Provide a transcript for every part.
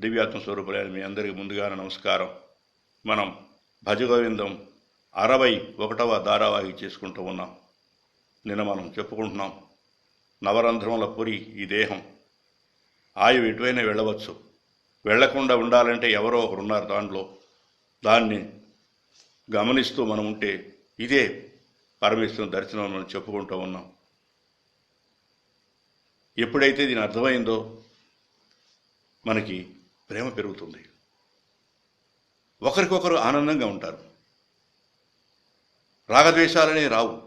దివ్యాత్మ స్వరూపులైన మీ అందరికీ ముందుగానే నమస్కారం. మనం భజగోవిందం అరవై ఒకటవ ధారావాహి చేసుకుంటూ ఉన్నాం. నిన్న మనం చెప్పుకుంటున్నాం నవరంధ్రముల పురి ఈ దేహం. ఆయువు ఎటువైనా వెళ్ళవచ్చు. వెళ్ళకుండా ఉండాలంటే ఎవరో ఒకరు ఉన్నారు దాంట్లో. దాన్ని గమనిస్తూ మనం ఉంటే ఇదే పరమేశ్వరం దర్శనం మనం చెప్పుకుంటూ ఉన్నాం. ఎప్పుడైతే దీని అర్థమైందో మనకి ప్రేమ పెరుగుతుంది. ఒకరికొకరు ఆనందంగా ఉంటారు. రాగద్వేషాలనే రావు.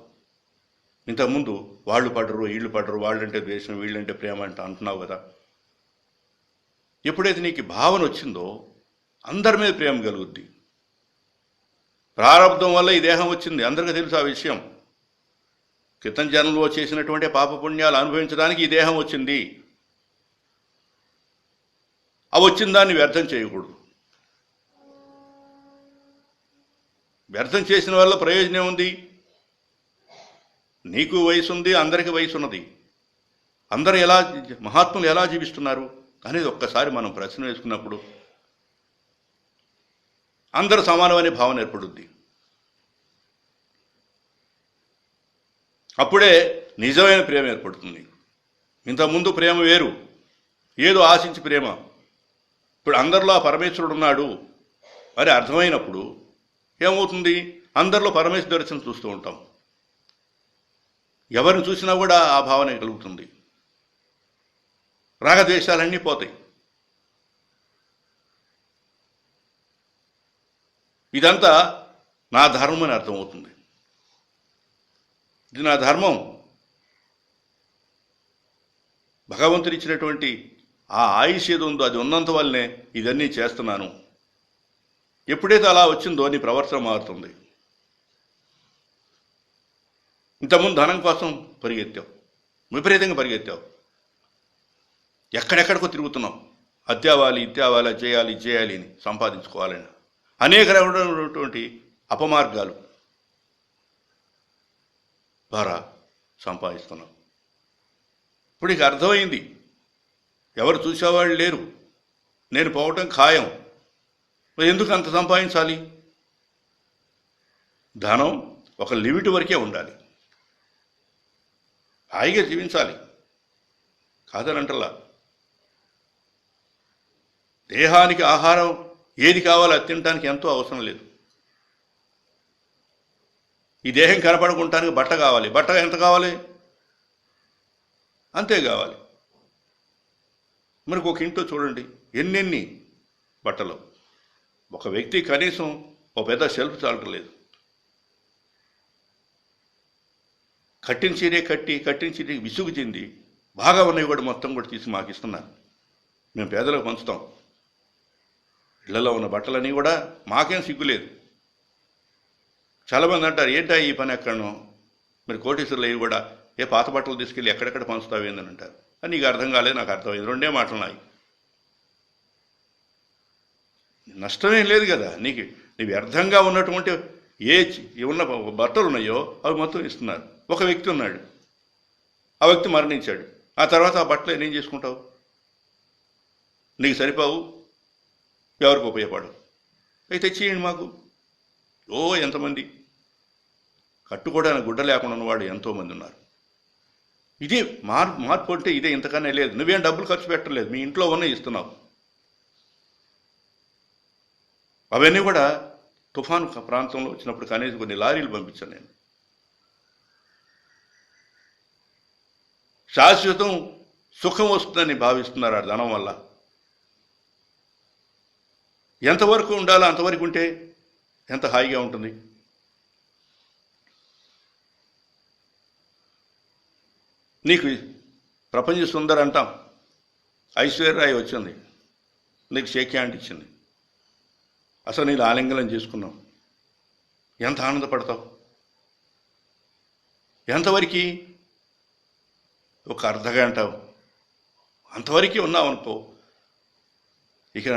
ఇంతకుముందు వాళ్ళు పడరు వీళ్ళు పడరు వాళ్ళంటే ద్వేషం వీళ్ళంటే ప్రేమ అంట అంటున్నావు కదా. ఎప్పుడైతే నీకు భావన వచ్చిందో అందరి మీద ప్రేమ కలుగుద్ది. ప్రారంభం వల్ల ఈ దేహం వచ్చింది. అందరికీ తెలుసు ఆ విషయం. క్రితం జన్మలో చేసినటువంటి పాపపుణ్యాలు అనుభవించడానికి ఈ దేహం వచ్చింది. ఆ వచ్చిన దాన్ని వ్యర్థం చేయకూడదు. వ్యర్థం చేసిన వల్ల ప్రయోజనం ఉంది నీకు వయసు ఉంది అందరికీ వయసు ఉన్నది. అందరు ఎలా మహాత్ములు ఎలా జీవిస్తున్నారు? అనేది ఒక్కసారి మనం ప్రశ్న వేసుకున్నప్పుడు అందరూ సమానమనే భావన ఏర్పడుద్ది. అప్పుడే నిజమైన ప్రేమ ఏర్పడుతుంది. ఇంతకుముందు ప్రేమ వేరు ఏదో ఆశించి ప్రేమ. ఇప్పుడు అందరిలో ఆ పరమేశ్వరుడు ఉన్నాడు. అని అర్థమైనప్పుడు ఏమవుతుంది? అందరిలో పరమేశ్వర దర్శనం చూస్తూ ఉంటాం. ఎవరిని చూసినా కూడా ఆ భావన కలుగుతుంది. రాగద్వేషాలన్నీ పోతాయి. ఇదంతా నా ధర్మం అని అర్థమవుతుంది. ఇది నా ధర్మం. భగవంతుడిచ్చినటువంటి ఆ ఆయుష్ ఏది ఉందో అది ఉన్నంత వల్లనే ఇదన్నీ చేస్తున్నాను. ఎప్పుడైతే అలా వచ్చిందో నీ ప్రవర్తన మారుతుంది. ఇంతకుముందు ధనం కోసం పరిగెత్తావు. విపరీతంగా పరిగెత్తావు. ఎక్కడెక్కడికో తిరుగుతున్నావు. అత్యావాలి ఇత్యావాలి చేయాలి చేయాలి అని సంపాదించుకోవాలని. అనేక రకమైనటువంటి అపమార్గాలు ద్వారా సంపాదిస్తున్నాం ఇప్పుడు ఇక అర్థమైంది. ఎవరు చూసేవాళ్ళు లేరు. నేను పోవటం ఖాయం. మరి ఎందుకు అంత సంపాదించాలి? ధనం ఒక లిమిట్ వరకే ఉండాలి. హాయిగా జీవించాలి. కాదనంటలా. దేహానికి ఆహారం ఏది కావాలో అది తినడానికి ఎంతో అవసరం లేదు. ఈ దేహం కనపడుకుంటానికి బట్ట కావాలి. బట్ట ఎంత కావాలి? అంతే కావాలి. మనకు ఒక ఇంట్లో చూడండి ఎన్నెన్ని బట్టలు. ఒక వ్యక్తి కనీసం ఒక పెద్ద షెల్ఫ్ చాలటలేదు కట్టిన చీరే కట్టి కట్టిన చీరే విసుగు చెంది బాగా ఉన్నవి కూడా మొత్తం కూడా తీసి మాకు ఇస్తున్నారు. మేము పేదలకు పంచుతాం. ఇళ్ళలో ఉన్న బట్టలన్నీ కూడా మాకేం సిగ్గులేదు చాలామంది అంటారు ఏంటా ఈ పని ఎక్కడనో? మరి కోటీశ్వరులు అవి కూడా ఏ పాత బట్టలు తీసుకెళ్ళి ఎక్కడెక్కడ పంచుతావేందని అంటారు. అని నీకు అర్థం కాలేదు నాకు అర్థమైంది. రెండే మాటలు నాయి నష్టమేం లేదు కదా. నీకు నీ వ్యర్థంగా ఉన్నటువంటి ఏ ఉన్న బట్టలు ఉన్నాయో అవి మొత్తం ఇస్తున్నారు. ఒక వ్యక్తి ఉన్నాడు. ఆ వ్యక్తి మరణించాడు. ఆ తర్వాత ఆ బట్టలు ఏం చేసుకుంటావు? నీకు సరిపోవు. ఎవరికి ఉపయోగపడు అయితే తెచ్చేయండి మాకు. ఓ ఎంతమంది. కట్టుకోవడానికి గుడ్డ లేకుండా ఉన్నవాడు ఎంతోమంది ఉన్నారు. ఇదే మార్ మార్పు అంటే ఇదే ఇంతకన్నా లేదు. నువ్వేం డబ్బులు ఖర్చు పెట్టలేదు మీ ఇంట్లో ఉన్న ఇస్తున్నావు. అవన్నీ కూడా తుఫాను ప్రాంతంలో వచ్చినప్పుడు కనీసం కొన్ని లారీలు పంపించాను నేను. శాశ్వతం సుఖం వస్తుందని భావిస్తున్నారు ఆ ధనం వల్ల. ఎంతవరకు ఉండాలో అంతవరకు ఉంటే ఎంత హాయిగా ఉంటుంది? నీకు ప్రపంచ సుందర్ అంటాం. ఐశ్వర్యరాయ్ వచ్చింది. నీకు షేక్ హ్యాండ్ ఇచ్చింది. అసలు నీళ్ళు ఆలింగనం చేసుకున్నాం ఎంత ఆనందపడతావు? ఎంతవరకు ఒక అర్ధ అంతవరకు ఉన్నావు అనుకో. ఇక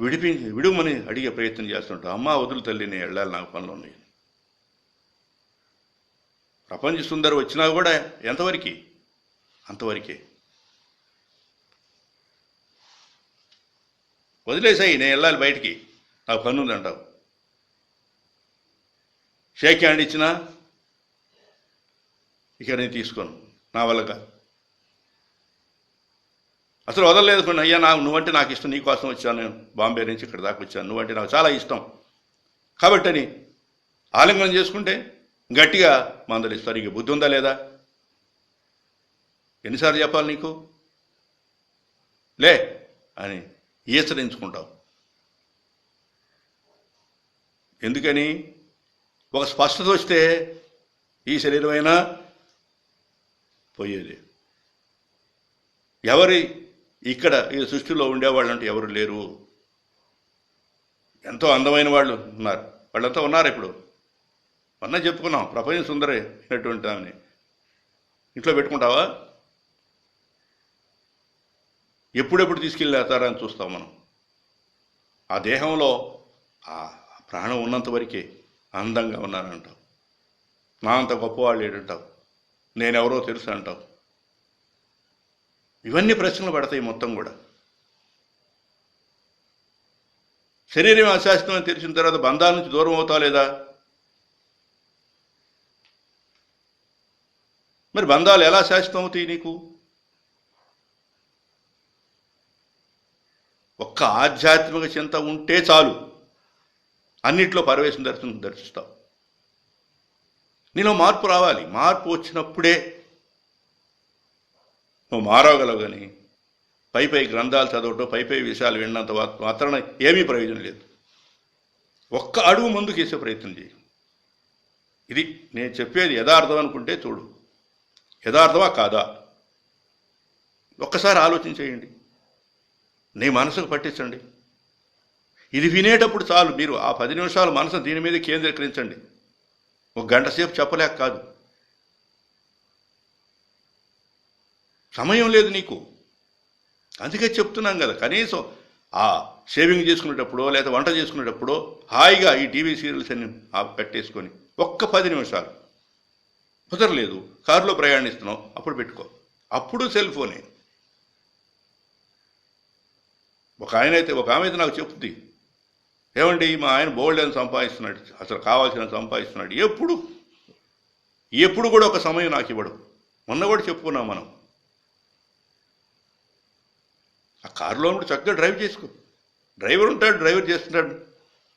విడిపి విడుమని అడిగే ప్రయత్నం చేస్తుంటావు. అమ్మ వదులు తల్లి నేను వెళ్ళాలి నాకు పనులు ఉన్నాయి. ప్రపంచ సుందరి వచ్చినా కూడా ఎంతవరకు? అంతవరకే. వదిలేసాయి నేను వెళ్ళాలి బయటికి. నాకు పని ఉందంటావు షేక్ హ్యాండ్ ఇచ్చినా ఇక నేను తీసుకోను. నా వల్ల కాదు. అసలు వదలలేదు కొన్ని అయ్యా నాకు నువ్వంటే నాకు ఇష్టం. నీ కోసం వచ్చాను నేను. బాంబే నుంచి ఇక్కడ దాకా వచ్చాను. నువ్వంటే నాకు చాలా ఇష్టం. కాబట్టి అని ఆలింగనం చేసుకుంటే గట్టిగా మందలిస్తారు. ఇక బుద్ధి ఉందా లేదా? ఎన్నిసార్లు చెప్పాలి నీకు? లే అని ఈసరించుకుంటావు ఎందుకని? ఒక స్పష్టత వస్తే ఈ శరీరమైనా పోయేది. ఎవరి ఇక్కడ ఈ సృష్టిలో ఉండేవాళ్ళు అంటే ఎవరు లేరు? ఎంతో అందమైన వాళ్ళు ఉన్నారు. వాళ్ళంతా ఉన్నారు ఇప్పుడు. మొన్న చెప్పుకున్నాం ప్రపంచ సుందరే అనేటువంటి ఆమెని. ఇంట్లో పెట్టుకుంటావా? ఎప్పుడెప్పుడు తీసుకెళ్ళేస్తారని చూస్తాం మనం. ఆ దేహంలో ఆ ప్రాణం ఉన్నంత వరకే అందంగా ఉన్నానంటావు. నా అంత గొప్పవాళ్ళు ఏంటంటావు? నేనెవరో తెలుసు అంటావు? ఇవన్నీ ప్రశ్నలు పడతాయి మొత్తం కూడా. శరీరం అశాస్త్రం అని తెలిసిన తర్వాత బంధాల నుంచి దూరం అవుతా లేదా? మరి బంధాలు ఎలా శాశ్వతం అవుతాయి నీకు? ఒక్క ఆధ్యాత్మిక చింత ఉంటే చాలు. అన్నిట్లో పరవేశం దర్శనం దర్శిస్తావు. నీలో మార్పు రావాలి. మార్పు వచ్చినప్పుడే నువ్వు మారవగలవు కానీ పై పై గ్రంథాలు చదవటం పై పై విషయాలు విన్నంత మా- మాత్రాన ఏమీ ప్రయోజనం లేదు. ఒక్క అడుగు ముందుకేసే ప్రయత్నం చేయి. ఇది నేను చెప్పేది యథార్థం అనుకుంటే చూడు. యథార్థమా? కాదా. ఒక్కసారి ఆలోచించేయండి. నీ మనసుకు పట్టించండి. ఇది వినేటప్పుడు చాలు. మీరు ఆ పది నిమిషాలు మనసు దీని మీద కేంద్రీకరించండి. ఒక గంట సేపు చెప్పలేక కాదు. సమయం లేదు నీకు. అందుకే చెప్తున్నాం కదా కనీసం ఆ షేవింగ్ చేసుకునేటప్పుడో లేదా వంట చేసుకునేటప్పుడో హాయిగా ఈ టీవీ సీరియల్స్ అన్ని పెట్టేసుకొని ఒక్క పది నిమిషాలు కుదరలేదు. కారులో ప్రయాణిస్తున్నావు. అప్పుడు పెట్టుకో. అప్పుడు సెల్ ఫోనే. ఒక ఆయన అయితే ఒక ఆమె అయితే నాకు చెప్తుంది. ఏమండి మా ఆయన బోల్డ్ అని సంపాదిస్తున్నాడు. అసలు కావాల్సిన సంపాదిస్తున్నాడు. ఎప్పుడు? ఎప్పుడు కూడా ఒక సమయం నాకు ఇవ్వడు. మొన్న కూడా చెప్పుకున్నాం మనం. ఆ కారులో కూడా చక్కగా డ్రైవ్ చేసుకో. డ్రైవర్ ఉంటాడు డ్రైవర్ చేస్తుంటాడు.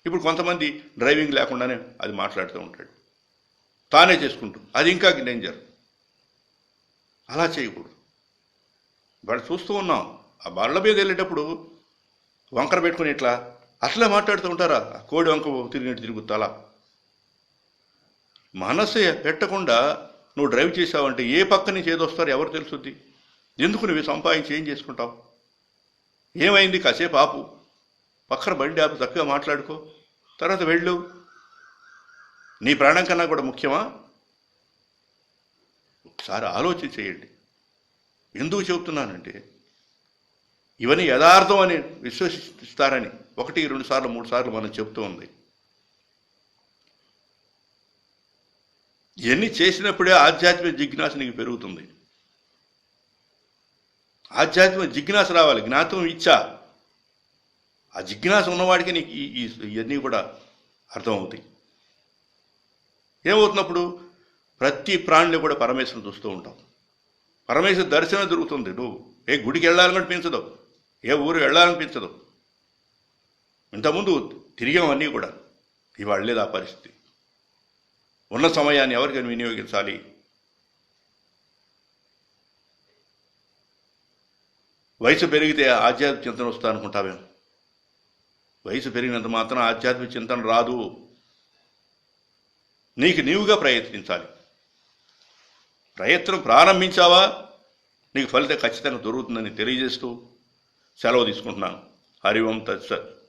ఇప్పుడు కొంతమంది డ్రైవింగ్ లేకుండానే అది మాట్లాడుతూ ఉంటాడు. తానే చేసుకుంటుంది. అది ఇంకా డేంజర్. అలా చేయకూడదు. వాడు చూస్తూ ఉన్నాం. ఆ బళ్ళ మీద వెళ్ళేటప్పుడు వంకర పెట్టుకుని ఇట్లా అట్లా మాట్లాడుతూ ఉంటారా? ఆ కోడి వంక తిరిగినట్టు తిరుగుతా అలా. మనసు పెట్టకుండా నువ్వు డ్రైవ్ చేసావంటే ఏ పక్క నుంచి ఏదో ఎవరు తెలుసుద్ది? ఎందుకు నువ్వు సంపాదించి ఏం చేసుకుంటావు? ఏమైంది? కాసేపు ఆపు. పక్కన బండి ఆపు చక్కగా మాట్లాడుకో. తర్వాత వెళ్ళు. నీ ప్రాణం కన్నా కూడా ముఖ్యమా? ఒకసారి ఆలోచన చేయండి. ఎందుకు చెబుతున్నానంటే ఇవన్నీ యథార్థం అని విశ్వసిస్తారని ఒకటి రెండు సార్లు మూడు సార్లు మనం చెబుతూ ఉంది. ఇవన్నీ చేసినప్పుడే ఆధ్యాత్మిక జిజ్ఞాస నీకు పెరుగుతుంది. ఆధ్యాత్మిక జిజ్ఞాస రావాలి జ్ఞాతం ఇచ్చా. ఆ జిజ్ఞాస ఉన్నవాడికి నీకు ఈ- ఇవన్నీ కూడా అర్థమవుతాయి. ఏమవుతున్నప్పుడు ప్రతి ప్రాణిని కూడా పరమేశ్వరం చూస్తూ ఉంటాం. పరమేశ్వర దర్శనం దొరుకుతుంది నువ్వు ఏ గుడికి వెళ్ళాలనిపించదు ఏ ఊరు వెళ్ళాలనిపించదు ఇంతకుముందు తిరిగామన్నీ కూడా. ఇవాళ లేదు ఆ పరిస్థితి. ఉన్న సమయాన్ని ఎవరికైనా వినియోగించాలి? వయసు పెరిగితే ఆధ్యాత్మిక చింతన వస్తా అనుకుంటావేమో వయసు పెరిగినంత మాత్రం ఆధ్యాత్మిక చింతన రాదు. నీకు నీవుగా ప్రయత్నించాలి. ప్రయత్నం ప్రారంభించావా? నీకు ఫలితం ఖచ్చితంగా దొరుకుతుందని తెలియజేస్తూ సెలవు తీసుకుంటున్నాను. హరి ఓం తత్సత్